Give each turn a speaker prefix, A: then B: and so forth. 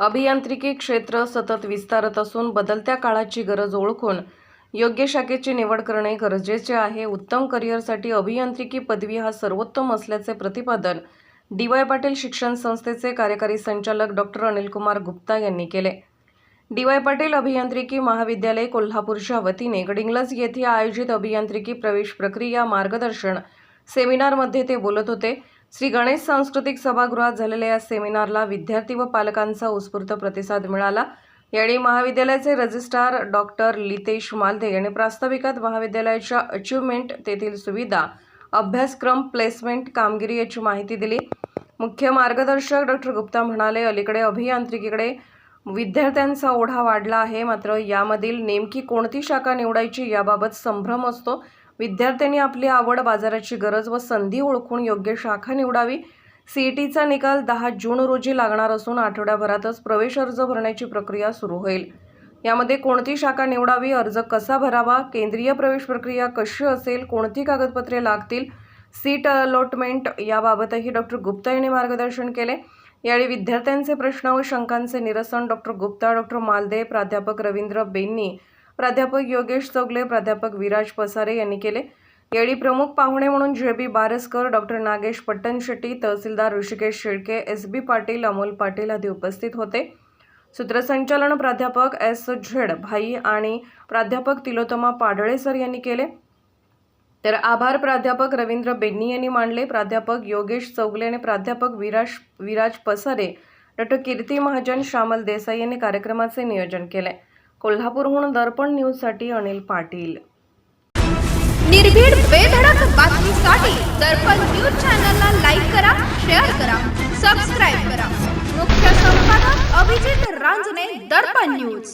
A: अभियांत्रिकी क्षेत्र सतत विस्तारत असून बदलत्या काळाची गरज ओळखून योग्य शाखेची निवड करणे गरजेचे आहे. उत्तम करिअरसाठी अभियांत्रिकी पदवी हा सर्वोत्तम असल्याचे प्रतिपादन डी वाय पाटील शिक्षण संस्थेचे कार्यकारी संचालक डॉक्टर अनिलकुमार गुप्ता यांनी केले. डी वाय पाटील अभियांत्रिकी महाविद्यालय कोल्हापूरच्या वतीने गडिंग्लज येथे आयोजित अभियांत्रिकी प्रवेश प्रक्रिया मार्गदर्शन सेमिनारमध्ये ते बोलत होते. श्री गणेश सांस्कृतिक सभागृहात झालेल्या या सेमिनारला विद्यार्थी व पालकांचा उत्स्फूर्त प्रतिसाद मिळाला. यावेळी महाविद्यालयाचे रजिस्ट्रार डॉक्टर लितेश मालदे यांनी प्रास्ताविकात महाविद्यालयाच्या अचिव्हमेंट तेथील सुविधा अभ्यासक्रम प्लेसमेंट कामगिरी याची माहिती दिली. मुख्य मार्गदर्शक डॉक्टर गुप्ता म्हणाले अलीकडे अभियांत्रिकीकडे विद्यार्थ्यांचा ओढा वाढला आहे. मात्र यामधील नेमकी कोणती शाखा निवडायची याबाबत संभ्रम असतो. विद्यार्थ्यांनी आपली आवड बाजाराची गरज व संधी ओळखून योग्य शाखा निवडावी. सीईटीचा निकाल दहा जून रोजी लागणार असून आठवड्याभरातच प्रवेश अर्ज भरण्याची प्रक्रिया सुरू होईल. यामध्ये कोणती शाखा निवडावी अर्ज कसा भरावा केंद्रीय प्रवेश प्रक्रिया कशी असेल कोणती कागदपत्रे लागतील सीट अलॉटमेंट याबाबतही डॉक्टर गुप्ता यांनी मार्गदर्शन केले. यावेळी विद्यार्थ्यांचे प्रश्न व शंकांचे निरसन डॉक्टर गुप्ता डॉक्टर मालदे प्राध्यापक रवींद्र बेन्नी प्राध्यापक योगेश चौगले प्राध्यापक विराज पसारे यांनी केले. यावेळी प्रमुख पाहुणे म्हणून J B Baraskar doctor Nagesh Pattanshetti तहसीलदार ऋषिकेश शेळके एस बी पाटील अमोल पाटील आदी उपस्थित होते. सूत्रसंचालन प्राध्यापक एस झेड भाई आणि प्राध्यापक तिलोत्तमा पाडळे सर यांनी केले. तर आभार प्राध्यापक रवींद्र बेन्नी यांनी मांडले. प्राध्यापक योगेश चौगले आणि प्राध्यापक विराज विराज पसारे डॉक्टर कीर्ती महाजन श्यामल देसाई यांनी कार्यक्रमाचे नियोजन केले. कोल्हापूरहून दर्पण न्यूजसाठी अनिल पाटील.
B: निर्भीड बेधडक बातमीसाठी दर्पण न्यूज चॅनलला लाईक करा शेअर करा सबस्क्राईब करा. मुख्य संपादक अभिजित रांजने दर्पण न्यूज.